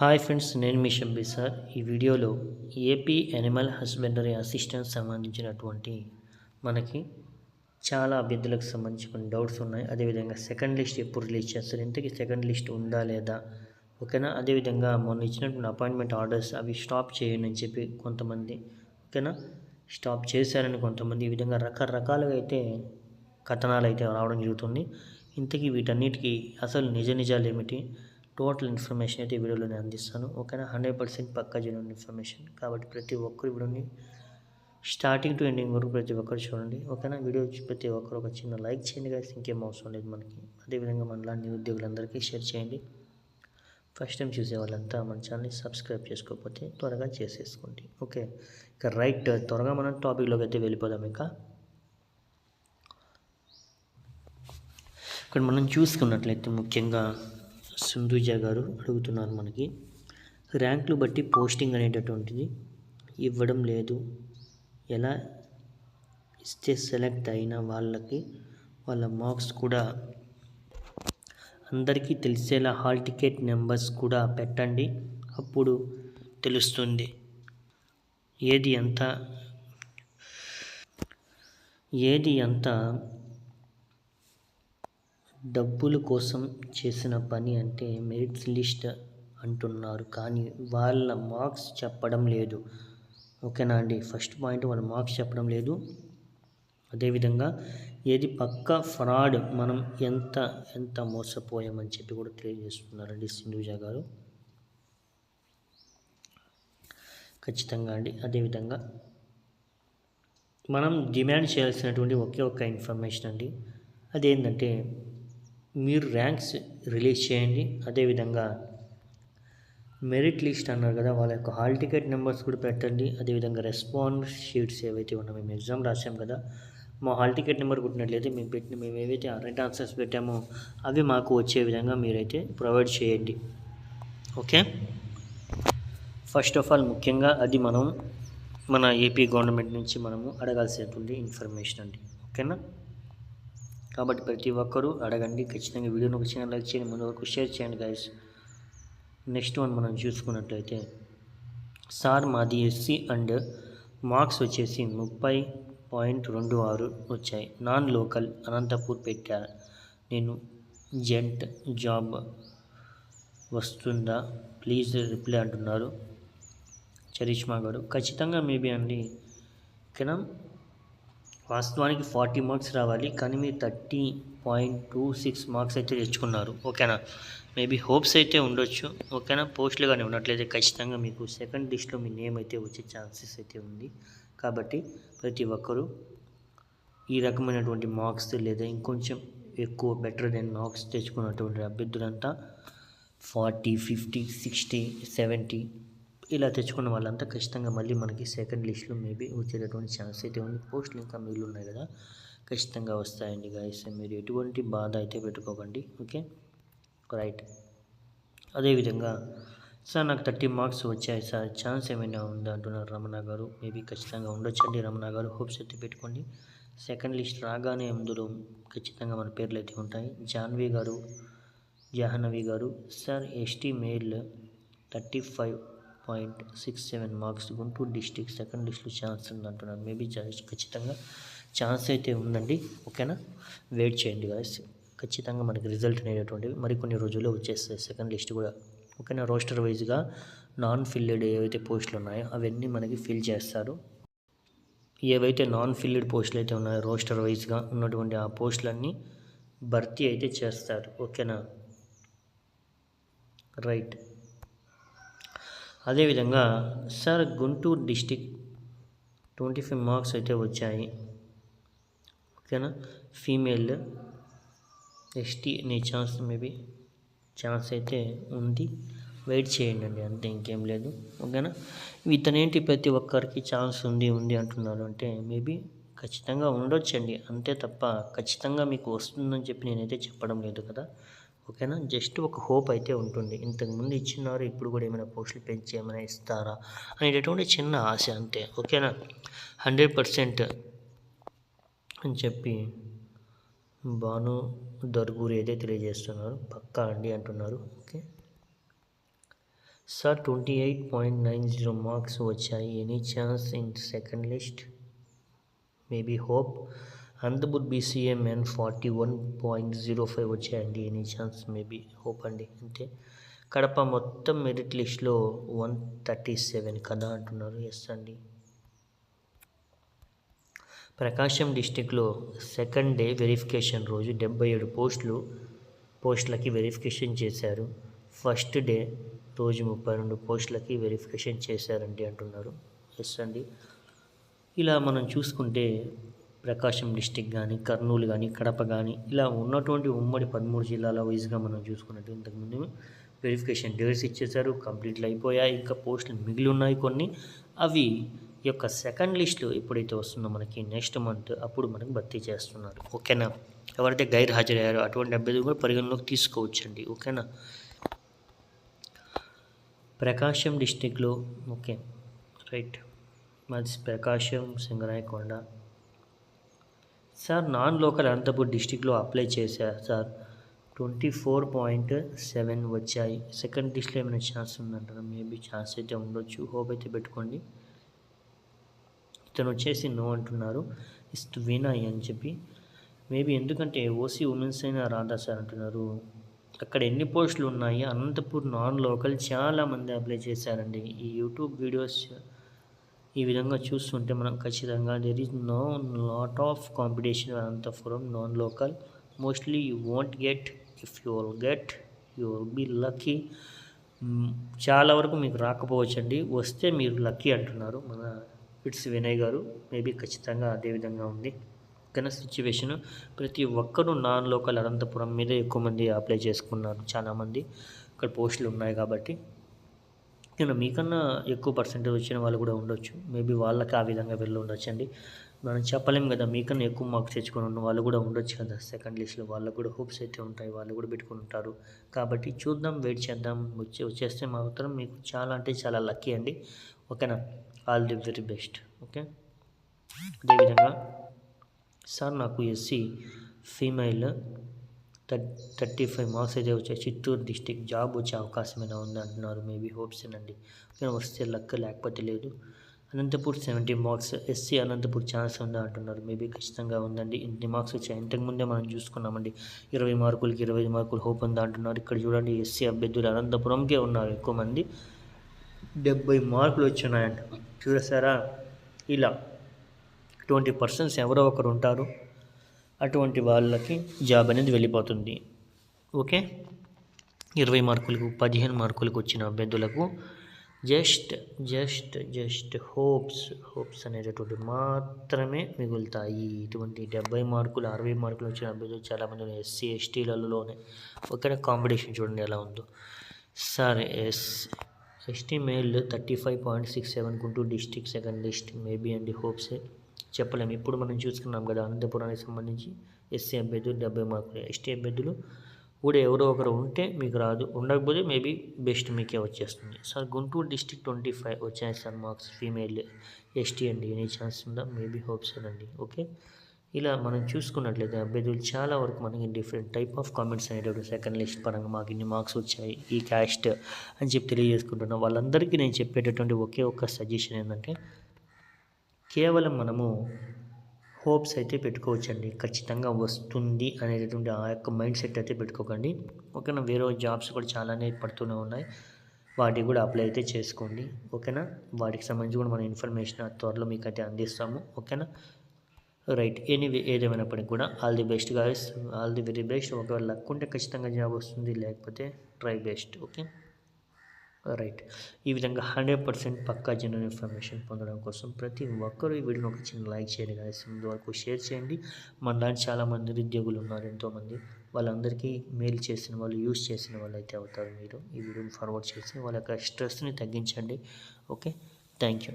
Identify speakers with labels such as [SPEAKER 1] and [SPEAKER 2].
[SPEAKER 1] Hi friends నేను మీ Shabbi sir. ఈ వీడియోలో ఏపీ యానిమల్ హస్బెండరీ అసిస్టెంట్ సంబంధించినటువంటి మనకి చాలా అభ్యర్థులకు సంబంధించి కొన్ని డౌట్స్ ఉన్నాయి. అదేవిధంగా సెకండ్ లిస్ట్ ఎప్పుడు రిలీజ్ చేస్తారు? ఇంతకీ సెకండ్ లిస్ట్ ఉందా లేదా? ఓకేనా? అదేవిధంగా మొన్న ఇచ్చినటువంటి అపాయింట్మెంట్ ఆర్డర్స్ అవి స్టాప్ చేయండి అని చెప్పి కొంతమంది ఓకేనా? స్టాప్ చేశారని కొంతమంది ఈ విధంగా రకరకాలుగా అయితే కథనాలు అయితే రావడం జరుగుతుంది. ఇంతకీ వీటన్నిటికీ అసలు నిజ నిజాలు ఏమిటి? టోటల్ ఇన్ఫర్మేషన్ అయితే ఈ వీడియోలో నేను అందిస్తాను. ఓకేనా? హండ్రెడ్ పర్సెంట్ పక్కా జెన్యున్ ఇన్ఫర్మేషన్ కాబట్టి ప్రతి ఒక్కరు వీడియోని స్టార్టింగ్ టు ఎండింగ్ వరకు ప్రతి ఒక్కరు చూడండి. ఓకేనా? వీడియో ప్రతి ఒక్కరు ఒక చిన్న లైక్ చేయండి guys. ఇంకేం అవసరం లేదు మనకి. అదేవిధంగా మనలా నిరుద్యోగులందరికీ షేర్ చేయండి. ఫస్ట్ టైం చూసే వాళ్ళంతా మన ఛానల్ని సబ్స్క్రైబ్ చేసుకోకపోతే త్వరగా చేసేసుకోండి. ఓకే? ఇక రైట్ త్వరగా మనం టాపిక్లోకి అయితే వెళ్ళిపోదాం ఇంకా. ఇక్కడ మనం చూసుకున్నట్లయితే ముఖ్యంగా సింధుజ గారు అడుగుతున్నారు మనకి. ర్యాంకులు బట్టి పోస్టింగ్ అనేటటువంటిది ఇవ్వడం లేదు. ఎలా ఇస్తే సెలెక్ట్ అయిన వాళ్ళకి వాళ్ళ మార్క్స్ కూడా అందరికీ తెలిసేలా హాల్ టికెట్ నెంబర్స్ కూడా పెట్టండి. అప్పుడు తెలుస్తుంది. ఏది ఎంత ఏది ఎంత డబ్బుల కోసం చేసిన పని అంటే మెరిట్స్ లిస్ట్ అంటున్నారు కానీ వాళ్ళ మార్క్స్ చెప్పడం లేదు. ఓకేనా అండి? ఫస్ట్ పాయింట్ వాళ్ళ మార్క్స్ చెప్పడం లేదు. అదేవిధంగా ఏది పక్క ఫ్రాడ్ మనం ఎంత ఎంత మోసపోయామని చెప్పి కూడా తెలియజేస్తున్నారండి సింధుజా గారు. ఖచ్చితంగా అండి. అదేవిధంగా మనం డిమాండ్ చేయాల్సినటువంటి ఒకే ఒక్క ఇన్ఫర్మేషన్ అండి. అదేంటంటే మీరు ర్యాంక్స్ రిలీజ్ చేయండి. అదేవిధంగా మెరిట్ లిస్ట్ అన్నారు కదా వాళ్ళ యొక్క హాల్ టికెట్ నెంబర్స్ కూడా పెట్టండి. అదేవిధంగా రెస్పాన్స్ షీట్స్ ఏవైతే ఉన్నాయో మేము ఎగ్జామ్ రాసాం కదా మా హాల్ టికెట్ నెంబర్ కొట్టినట్లయితే మేము పెట్టిన మేము ఏవైతే రైట్ ఆన్సర్స్ పెట్టామో అవి మాకు వచ్చే విధంగా మీరైతే ప్రొవైడ్ చేయండి. ఓకే? ఫస్ట్ ఆఫ్ ఆల్ ముఖ్యంగా అది మనం మన ఏపీ గవర్నమెంట్ నుంచి మనము అడగాల్సినటువంటి ఇన్ఫర్మేషన్ అండి. ఓకేనా? కాబట్టి ప్రతి ఒక్కరూ అడగండి. ఖచ్చితంగా వీడియోని ఒక చిన్న లైక్ చేయండి ముందు వరకు షేర్ చేయండి గైస్ నెక్స్ట్ వన్ మనం చూసుకున్నట్లయితే సార్ మాది ఎస్సీ అండ్ మార్క్స్ వచ్చేసి ముప్పై పాయింట్ రెండు ఆరు వచ్చాయి. నాన్ లోకల్ అనంతపూర్ పెట్టా. నేను జెంట్ జాబ్ వస్తుందా? ప్లీజ్ రిప్లై అంటున్నారు చరిష్మా గారు. ఖచ్చితంగా మేబీ అండి. కెనం వాస్తవానికి ఫార్టీ మార్క్స్ రావాలి కానీ మీరు thirty point two six marks అయితే తెచ్చుకున్నారు. ఓకేనా? మేబీ హోప్స్ అయితే ఉండొచ్చు. ఓకేనా? పోస్టులు కానీ ఉన్నట్లయితే ఖచ్చితంగా మీకు సెకండ్ లిస్ట్లో మీ నేమ్ అయితే వచ్చే ఛాన్సెస్ అయితే ఉంది. కాబట్టి ప్రతి ఒక్కరూ ఈ రకమైనటువంటి మార్క్స్ లేదా ఇంకొంచెం ఎక్కువ బెటర్ దెన్ మార్క్స్ తెచ్చుకున్నటువంటి అభ్యర్థులంతా ఫార్టీ ఫిఫ్టీ సిక్స్టీ సెవెంటీ ఇలా తెచ్చుకున్న వాళ్ళంతా ఖచ్చితంగా మళ్ళీ మనకి సెకండ్ లిస్ట్లో మేబీ వచ్చేటటువంటి ఛాన్స్ అయితే ఉంది. పోస్టులు ఇంకా మిగిలి ఉన్నాయి కదా. ఖచ్చితంగా వస్తాయండి గాయస్ మీరు ఎటువంటి బాధ అయితే పెట్టుకోకండి. ఓకే రైట్ అదేవిధంగా సార్ నాకు థర్టీ మార్క్స్ వచ్చాయి సార్. ఛాన్స్ ఏమైనా ఉందా అంటున్నారు రమణ గారు? మేబీ ఖచ్చితంగా ఉండొచ్చండి రమణ గారు. హోప్స్ అయితే పెట్టుకోండి. సెకండ్ లిస్ట్ రాగానే అందులో ఖచ్చితంగా మన పేర్లు అయితే ఉంటాయి. జాన్వి గారు జాహ్నవి గారు. Sir ST male thirty five point six seven marks Guntur district second లిస్ట్లో ఛాన్స్ ఉంది అంటున్నారు మేబీ ఖచ్చితంగా ఛాన్స్ అయితే ఉందండి. ఓకేనా వెయిట్ చేయండి గాయస్ ఖచ్చితంగా మనకి రిజల్ట్ అనేటటువంటివి మరికొన్ని రోజుల్లో వచ్చేస్తాయి సెకండ్ లిస్ట్ కూడా. ఓకేనా రోస్టర్ వైజ్గా నాన్ ఫిల్డ్ ఏవైతే పోస్టులు ఉన్నాయో అవన్నీ మనకి ఫిల్ చేస్తారు. ఏవైతే నాన్ ఫిల్డ్ పోస్టులు అయితే ఉన్నాయో రోస్టర్ వైజ్గా ఉన్నటువంటి ఆ పోస్టులన్నీ భర్తీ అయితే చేస్తారు. ఓకేనా రైట్ అదేవిధంగా sir Guntur district twenty five marks అయితే వచ్చాయి. ఓకేనా? ఫీమేల్ ఎస్టీ అనే ఛాన్స్ మేబీ ఛాన్స్ అయితే ఉంది. వెయిట్ చేయండి అండి అంతే ఇంకేం లేదు. ఓకేనా? ఇతనేంటి ప్రతి ఒక్కరికి ఛాన్స్ ఉంది ఉంది అంటున్నారు అంటే మేబీ ఖచ్చితంగా ఉండొచ్చండి. అంతే తప్ప ఖచ్చితంగా మీకు వస్తుందని చెప్పి నేనైతే చెప్పడం లేదు కదా. ఓకేనా? జస్ట్ ఒక హోప్ అయితే ఉంటుంది. ఇంతకుముందు ఇచ్చినారు ఇప్పుడు కూడా ఏమైనా పోస్టులు పెంచి ఏమైనా ఇస్తారా అనేటటువంటి చిన్న ఆశ అంతే. ఓకేనా? హండ్రెడ్ పర్సెంట్ అని చెప్పి భాను దర్గూరు అయితే తెలియజేస్తున్నారు. పక్కా అండి అంటున్నారు. Okay. Sir twenty eight point nine zero marks వచ్చాయి. Any chance in second list? Maybe hope. Anantapur BCMN forty one point zero five వచ్చాయండి. ఎనీ ఛాన్స్ మేబీ హోప్ అండి. అంతే. కడప మొత్తం మెరిట్ లిస్ట్లో వన్ థర్టీ సెవెన్ కదా అంటున్నారు. ఎస్ అండి. ప్రకాశం డిస్టిక్లో సెకండ్ డే వెరిఫికేషన్ రోజు డెబ్బై ఏడు పోస్టులు పోస్టులకి వెరిఫికేషన్ చేశారు. ఫస్ట్ డే రోజు ముప్పై రెండు పోస్టులకి వెరిఫికేషన్ చేశారండి అంటున్నారు. ఎస్ అండి. ఇలా మనం చూసుకుంటే ప్రకాశం డిస్టిక్ కానీ కర్నూలు కానీ కడప కానీ ఇలా ఉన్నటువంటి ఉమ్మడి పదమూడు జిల్లాల వైజ్గా మనం చూసుకున్నట్టు ఇంతకుముందు వెరిఫికేషన్ డేట్స్ ఇచ్చేశారు కంప్లీట్లు అయిపోయాయి. ఇంకా పోస్టులు మిగిలి ఉన్నాయి కొన్ని. అవి యొక్క సెకండ్ లిస్టు ఎప్పుడైతే వస్తుందో మనకి నెక్స్ట్ మంత్ అప్పుడు మనకు భర్తీ చేస్తున్నారు. ఓకేనా? ఎవరైతే గైర్ హాజరయ్యారో అటువంటి అభ్యర్థులు కూడా పరిగణలోకి తీసుకోవచ్చండి. ఓకేనా? ప్రకాశం డిస్టిక్లో ఓకే రైట్ మాది Prakasam Singarayakonda. Sir non local Anantapur డిస్టిక్లో అప్లై చేశా sir. Twenty four point seven వచ్చాయి. సెకండ్ లిస్ట్లో ఏమైనా ఛాన్స్ ఉందంటారా? మేబీ ఛాన్స్ అయితే ఉండొచ్చు. హోప్ అయితే పెట్టుకోండి. ఇతను వచ్చేసి నో అంటున్నారు. ఇస్ట్ వినాయ్ అని చెప్పి. మేబీ ఎందుకంటే ఓసీ ఉమెన్స్ అయినా రాదా సార్ అంటున్నారు. అక్కడ ఎన్ని పోస్టులు ఉన్నాయి? అనంతపూర్ నాన్ లోకల్ చాలామంది అప్లై చేశారండి. ఈ యూట్యూబ్ వీడియోస్ ఈ విధంగా చూస్తుంటే మనం ఖచ్చితంగా there is no lot of competition Anantapuram non local mostly you won't get if you will get you will be lucky చాలా వరకు మీకు రాకపోవచ్చండి. వస్తే మీరు లక్కీ అంటున్నారు. మన ఇట్స్ వినయ్ గారు మేబీ ఖచ్చితంగా అదే విధంగా ఉంది. కానీ సిచ్యువేషన్ ప్రతి ఒక్కరూ నాన్ లోకల్ అనంతపురం మీద ఎక్కువ మంది అప్లై చేసుకున్నారు చాలామంది ఇక్కడ పోస్టులు ఉన్నాయి కాబట్టి. నేను మీకన్నా ఎక్కువ పర్సెంటేజ్ వచ్చిన వాళ్ళు కూడా ఉండొచ్చు. మేబీ వాళ్ళకి ఆ విధంగా వెళ్ళి ఉండొచ్చు అండి మనం చెప్పలేం కదా మీకన్నా ఎక్కువ మార్క్స్ తెచ్చుకొని ఉన్న వాళ్ళు కూడా ఉండొచ్చు కదా. సెకండ్ లిస్ట్లో వాళ్ళకు కూడా హోప్స్ అయితే ఉంటాయి వాళ్ళు కూడా పెట్టుకుని ఉంటారు. కాబట్టి చూద్దాం వెయిట్ చేద్దాం. వచ్చే వచ్చేస్తే మాత్రం మీకు చాలా అంటే చాలా లక్కీ అండి. ఓకేనా? All the very best okay? అదేవిధంగా సార్ నాకు SC female thirty five marks అయితే వచ్చాయి. చిత్తూరు డిస్టిక్ జాబ్ వచ్చే అవకాశం ఏమైనా ఉంది అంటున్నారు. మేబీ హోప్స్ అండి వస్తే లక్ లేకపోతే లేదు. Anantapur seventy marks SC Anantapur chance ఉందా అంటున్నారు. మేబీ ఖచ్చితంగా ఉందండి. ఇన్ని మార్క్స్ వచ్చాయి. ఇంతకుముందే మనం చూసుకున్నామండి. ఇరవై మార్కులకి ఇరవై ఐదు మార్కులు హోప్ ఉందా అంటున్నారు. ఇక్కడ చూడండి ఎస్సీ అభ్యర్థులు అనంతపురంకే ఉన్నారు. ఎక్కువ మంది. డెబ్బై మార్కులు వచ్చినాయంట చూసారా? ఇలా ట్వంటీ పర్సెంట్స్ ఎవరో ఒకరు ఉంటారు. అటువంటి వాళ్ళకి జాబ్ అనేది వెళ్ళిపోతుంది. ఓకే? ఇరవై మార్కులకు పదిహేను మార్కులకు వచ్చిన అభ్యర్థులకు just just just hopes hopes అనేటటువంటి మాత్రమే మిగులుతాయి. ఇటువంటి డెబ్బై మార్కులు అరవై మార్కులు వచ్చిన అభ్యర్థులు చాలామంది ఎస్సీ ఎస్టీలలోనే. ఒకే కాంపిటీషన్ చూడండి ఎలా ఉందో. Sir S ST male thirty five point six seven Guntur district second list. Maybe అండి హోప్సే. చెప్పలేము. ఇప్పుడు మనం చూసుకున్నాం కదా అనంతపురానికి సంబంధించి ఎస్సీ అభ్యర్థులు డెబ్బై మార్కులు ఎస్టీ అభ్యర్థులు కూడా ఎవరో ఒకరు ఉంటే మీకు రాదు. ఉండకపోతే మేబీ బెస్ట్ మీకే వచ్చేస్తుంది. Sir Guntur district twenty five వచ్చాయి సార్ మార్క్స్ ఫీమేల్ ఎస్టీ అండి. ఎనీ ఛాన్స్ ఉందా? మేబీ హోప్స్ అండి. ఓకే. ఇలా మనం చూసుకున్నట్లయితే అభ్యర్థులు చాలా వరకు మనకి డిఫరెంట్ టైప్ ఆఫ్ కామెంట్స్ అనేటప్పుడు సెకండ్ లిస్ట్ పరంగా మాకు ఇన్ని మార్క్స్ వచ్చాయి ఈ క్యాస్ట్ అని చెప్పి తెలియజేసుకుంటున్నాం. వాళ్ళందరికీ నేను చెప్పేటటువంటి ఒకే ఒక్క సజెషన్ ఏంటంటే కేవలం మనము హోప్స్ అయితే పెట్టుకోవచ్చండి. ఖచ్చితంగా వస్తుంది అనేటటువంటి ఆ యొక్క మైండ్ సెట్ అయితే పెట్టుకోకండి. ఓకేనా? వేరే జాబ్స్ కూడా చాలానే పడుతూనే ఉన్నాయి. వాటికి కూడా అప్లై అయితే చేసుకోండి. ఓకేనా? వాటికి సంబంధించి కూడా మన ఇన్ఫర్మేషన్ త్వరలో మీకు అయితే అందిస్తాము. ఓకేనా? రైట్. ఎనీవే ఏదేమైనప్పటికీ కూడా all the best guys. All the very best. ఒకవేళ లక్ ఉంటే ఖచ్చితంగా జాబ్ వస్తుంది. లేకపోతే ట్రై బెస్ట్. ఓకే? రైట్ ఈ విధంగా హండ్రెడ్ పర్సెంట్ పక్కా జనరల్ ఇన్ఫర్మేషన్ పొందడం కోసం ప్రతి ఒక్కరూ ఈ వీడియోని ఒక చిన్న లైక్ చేయండి గాయస్ వరకు షేర్ చేయండి. మన దాంట్లో చాలామంది నిరుద్యోగులు ఉన్నారు ఎంతోమంది. వాళ్ళందరికీ మెయిల్ చేసిన వాళ్ళు యూస్ చేసిన వాళ్ళు అయితే అవుతారు మీరు. ఈ వీడియోని ఫార్వర్డ్ చేసి వాళ్ళ యొక్క స్ట్రెస్ని తగ్గించండి. Okay thank you